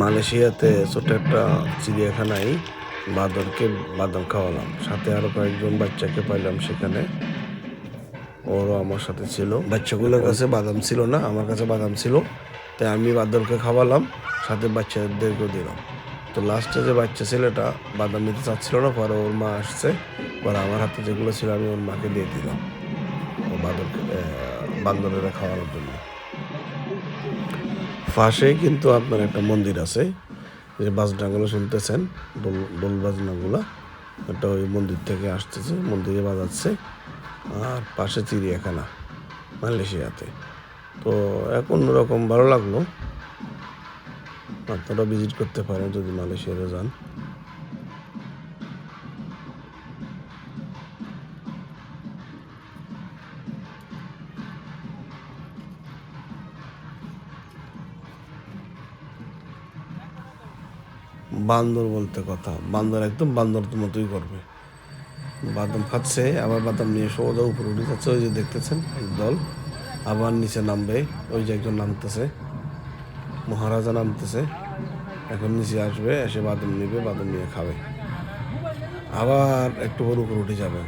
মালয়েশিয়াতে ছোট একটা চিড়িয়াখানায় বাঁদরকে বাদাম খাওয়ালাম। সাথে আরও কয়েকজন বাচ্চাকে পাইলাম সেখানে। ওরও আমার সাথে ছিল। বাচ্চাগুলোর কাছে বাদাম ছিল না আমার কাছে বাদাম ছিল। তাই আমি বাদরকে খাওয়ালাম সাথে বাচ্চাদেরকেও দিলাম। তো লাস্টে যে বাচ্চা ছেলেটা বাদাম নিতে চাচ্ছিল না পরে ওর মা আসছে। পরে আমার হাতে যেগুলো ছিল আমি ওর মাকে দিয়ে দিলাম। ও বাদরকে বান্দরেরা খাওয়ানোর জন্য। পাশেই কিন্তু আপনার একটা মন্দির আছে যে বাজনাগুলো শুনতেছেন ডোল বাজনাগুলো। একটা ওই মন্দির থেকে আসতেছে, মন্দিরে বাজাচ্ছে, আর পাশে চিড়িয়াখানা, মালয়েশিয়াতে। তো এক অন্যরকম ভালো লাগল। আপনারা ভিজিট করতে পারেন যদি মালয়েশিয়াতে যান। বান্দর বলতে কথা। বান্দর একদম বান্দর তো মতোই করবে। বাদাম খাচ্ছে, আবার বাদাম নিয়ে সোজা উপরে উঠে যাচ্ছে। ওই যে দেখতেছেন এক দল, আবার নিচে নামবে। ওই যে একজন নামতেছে, মহারাজা নামতেছে। এখন নিচে আসবে, এসে বাদাম নিবে, বাদাম নিয়ে খাবে। আবার একটু পর উপরে উঠে যাবে।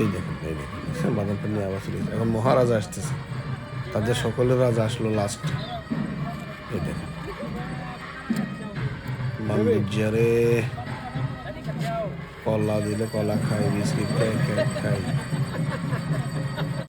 এই দেখুন এই দেখুন বাদামটা নিয়ে আবার চলে এখন মহারাজা আসতেছে। তাদের সকলের রাজা আসলো লাস্ট বান্দরজিয়ারে কলা দিলে কলা খাই বিস্কিট খাই কেক খাই